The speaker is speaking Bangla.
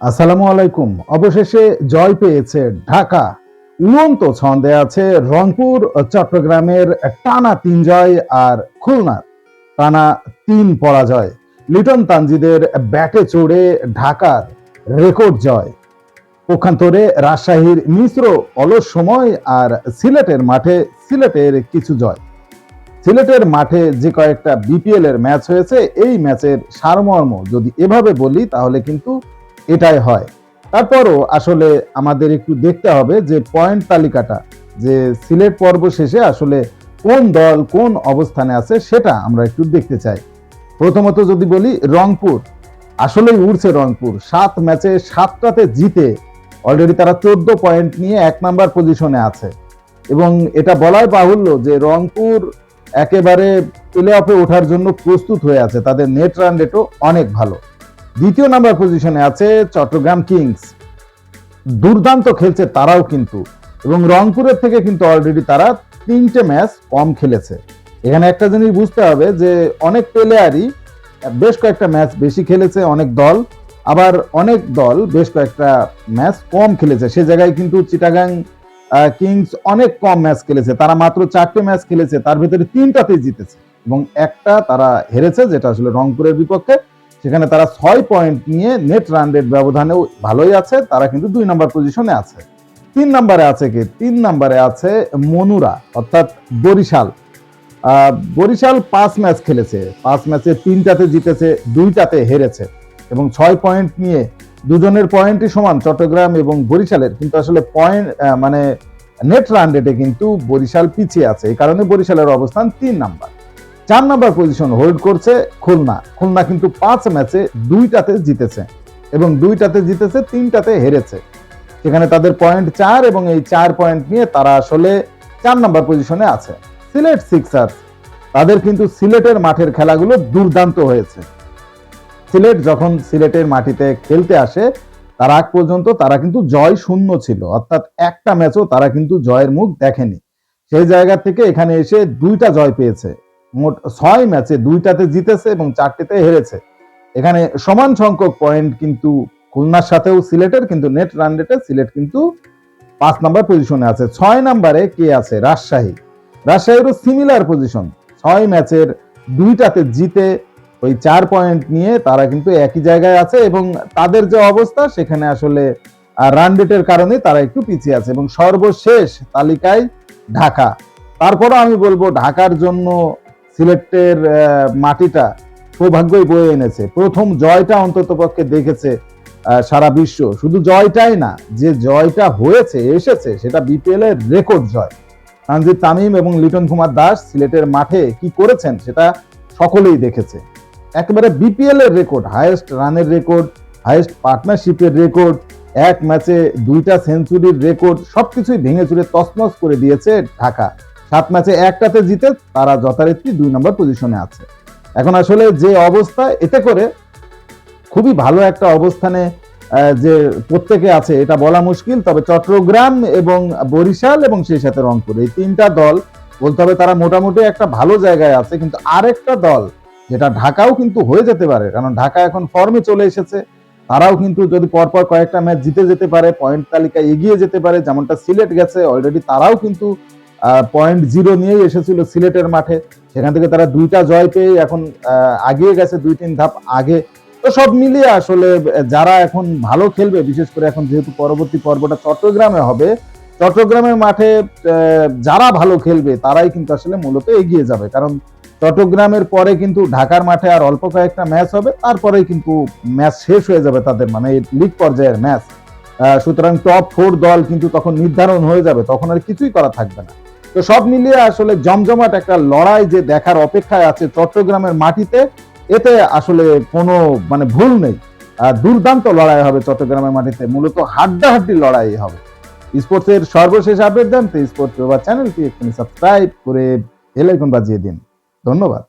আসসালামু আলাইকুম। অবশেষে জয় পেয়েছে ঢাকা। উড়ন্ত ছন্দে আছে রংপুর, চট্টগ্রামের টানা তিন জয় আর খুলনার টানা তিন পরাজয়। লিটন তানজিদের ব্যাটে চড়ে ঢাকার রেকর্ড জয়। পক্ষান্তরে রাজশাহীর মিশ্র অলস সময় আর সিলেটের মাঠে সিলেটের কিছু জয়। সিলেটের মাঠে যে কয়েকটা বিপিএল এর ম্যাচ হয়েছে, এই ম্যাচের সারমর্ম যদি এভাবে বলি, তাহলে কিন্তু এটাই হয়। তারপরও আসলে আমাদের একটু দেখতে হবে যে পয়েন্ট তালিকাটা, যে সিলেট পর্ব শেষে আসলে কোন দল কোন অবস্থানে আছে সেটা আমরা একটু দেখতে চাই। প্রথমত যদি বলি রংপুর, আসলেই উড়ছে রংপুর। সাত ম্যাচে সাতটাতে জিতে অলরেডি তারা চোদ্দ পয়েন্ট নিয়ে এক নাম্বার পজিশনে আছে। এবং এটা বলাই বাহুল্য যে রংপুর একেবারে প্লে অফে ওঠার জন্য প্রস্তুত হয়ে আছে। তাদের নেট রান রেটও অনেক ভালো। দ্বিতীয় নাম্বার পজিশনে আছে চট্টগ্রাম কিংস। দুর্দান্ত খেলছে তারাও কিন্তু। এবং রংপুরের থেকে কিন্তু অলরেডি তারা তিনটে ম্যাচ কম খেলেছে। এখানে একটা জিনিস বুঝতে হবে যে, অনেক প্লেয়ারই বেশ কয়েকটা ম্যাচ বেশি খেলেছে অনেক দল, আবার অনেক দল বেশ কয়েকটা ম্যাচ কম খেলেছে। সে জায়গায় কিন্তু চিটাগাং কিংস অনেক কম ম্যাচ খেলেছে। তারা মাত্র চারটে ম্যাচ খেলেছে, তার ভিতরে তিনটাতেই জিতেছে। এবং একটা তারা হেরেছে, যেটা আসলে রংপুরের বিপক্ষে সেখানে তারা ছয় পয়েন্ট নিয়ে নেট রান রেট ব্যবধানেও ভালোই আছে, তারা কিন্তু দুই নম্বর পজিশনে আছে। তিন নম্বরে আছে কি? তিন নম্বরে আছে মনুরা, অর্থাৎ বরিশাল। বরিশাল পাঁচ ম্যাচ খেলেছে। পাঁচ ম্যাচে তিনটাতে জিতেছে, দুইটাতে হেরেছে। এবং ছয় পয়েন্ট নিয়ে দুজনের পয়েন্টই সমান, চট্টগ্রাম এবং বরিশালের। কিন্তু আসলে পয়েন্ট মানে নেট রান রেটে কিন্তু বরিশাল পিছিয়ে আছে। এই কারণে বরিশালের অবস্থান তিন নাম্বার চার নাম্বার পজিশন হোল্ড করছে খুলনা। খুলনা কিন্তু পাঁচ ম্যাচে দুইটাতে জিতেছে এবং দুইটাতে জিতেছে, তিনটাতে হেরেছে। সেখানে তাদের পয়েন্ট চার এবং এই চার পয়েন্ট নিয়ে তারা আসলে চার নাম্বার পজিশনে আছে। সিলেট সিক্সার্স, তাদের কিন্তু সিলেটের মাঠের খেলাগুলো দুর্দান্ত হয়েছে। সিলেট যখন সিলেটের মাটিতে খেলতে আসে, তার আগ পর্যন্ত তারা কিন্তু জয় শূন্য ছিল। অর্থাৎ একটা ম্যাচও তারা কিন্তু জয়ের মুখ দেখেনি। সেই জায়গা থেকে এখানে এসে দুইটা জয় পেয়েছে। মোট ছয় ম্যাচে দুইটাতে জিতেছে এবং চারটিতে হেরেছে। এখানে সমান সংখ্যক পয়েন্ট কিন্তু খুলনার সাথেও সিলেটের, কিন্তু নেট রান রেটে সিলেট কিন্তু পাঁচ নাম্বার পজিশনে আছে। ছয় নাম্বারে কে আছে? রাজশাহী। রাজশাহীরও সিমিলার পজিশন ছয় ম্যাচের দুইটাতে জিতে ওই চার পয়েন্ট নিয়ে তারা কিন্তু একই জায়গায় আছে এবং তাদের যে অবস্থা, সেখানে আসলে রান রেটের কারণে তারা একটু পিছিয়ে আছে এবং সর্বশেষ তালিকায় ঢাকা। তারপরও আমি বলব ঢাকার জন্য সিলেটের মাটিটা সৌভাগ্যই বয়ে এনেছে। প্রথম জয়টা অন্তত পক্ষে দেখেছে সারা বিশ্ব। শুধু জয়টাই না, যে জয়টা হয়েছে, এসেছে, সেটা বিপিএল এর রেকর্ড জয়। তানজিদ তামিম এবং লিটন কুমার দাস সিলেটের মাঠে কি করেছেন, সেটা সকলেই দেখেছে। একেবারে বিপিএল এর রেকর্ড, হায়েস্ট রানের রেকর্ড, হায়েস্ট পার্টনারশিপের রেকর্ড, এক ম্যাচে দুইটা সেঞ্চুরির রেকর্ড, সবকিছুই ভেঙে চুরে তছনছ করে দিয়েছে ঢাকা। সাত ম্যাচে একটাতে জিতে তারা যথারীতি দুই নম্বর পজিশনে আছে। এখন আসলে যে অবস্থা, এতে করে খুবই ভালো একটা অবস্থানে যে প্রত্যেকে আছে, এটা বলা মুশকিল, তবে চট্টগ্রাম এবং বরিশাল এবং সেই সাথে রংপুর, এই তিনটা দল বলতে হবে তারা মোটামুটি একটা ভালো জায়গায় আছে, কিন্তু আরেকটা দল, যেটা ঢাকাও কিন্তু হয়ে যেতে পারে, কারণ ঢাকা এখন ফর্মে চলে এসেছে, তারাও কিন্তু যদি পরপর কয়েকটা ম্যাচ জিতে যেতে পারে, পয়েন্ট তালিকায় এগিয়ে যেতে পারে, যেমনটা সিলেট গেছে অলরেডি তারাও কিন্তু পয়েন্ট জিরো নিয়েই এসেছিল সিলেটের মাঠে। সেখান থেকে তারা দুইটা জয় পেয়ে এখন আগিয়ে গেছে, দুই তিন ধাপ আগে। তো সব মিলিয়ে আসলে, যারা এখন ভালো খেলবে, বিশেষ করে এখন যেহেতু পরবর্তী পর্বটা চট্টগ্রামে হবে, চট্টগ্রামের মাঠে যারা ভালো খেলবে, তারাই কিন্তু আসলে মূলত এগিয়ে যাবে। কারণ চট্টগ্রামের পরে কিন্তু ঢাকার মাঠে আর অল্প কয়েকটা ম্যাচ হবে, তারপরেই কিন্তু ম্যাচ শেষ হয়ে যাবে তাদের মানে লিগ পর্যায়ের ম্যাচ সুতরাং টপ ফোর দল কিন্তু তখন নির্ধারণ হয়ে যাবে, তখন আর কিছুই করা থাকবে না। তো সব মিলিয়ে আসলে জমজমাট একটা লড়াই যে দেখার অপেক্ষায় আছে চট্টগ্রামের মাটিতে, এতে আসলে কোনো মানে ভুল নেই। দুর্দান্ত লড়াই হবে চট্টগ্রামের মাটিতে, মূলত হাড্ডাহাড্ডি লড়াই হবে। স্পোর্টসের সর্বশেষ আপডেট জানতে স্পোর্টস চ্যানেলটি একটু সাবস্ক্রাইব করে বেল আইকন বাজিয়ে দিন। ধন্যবাদ।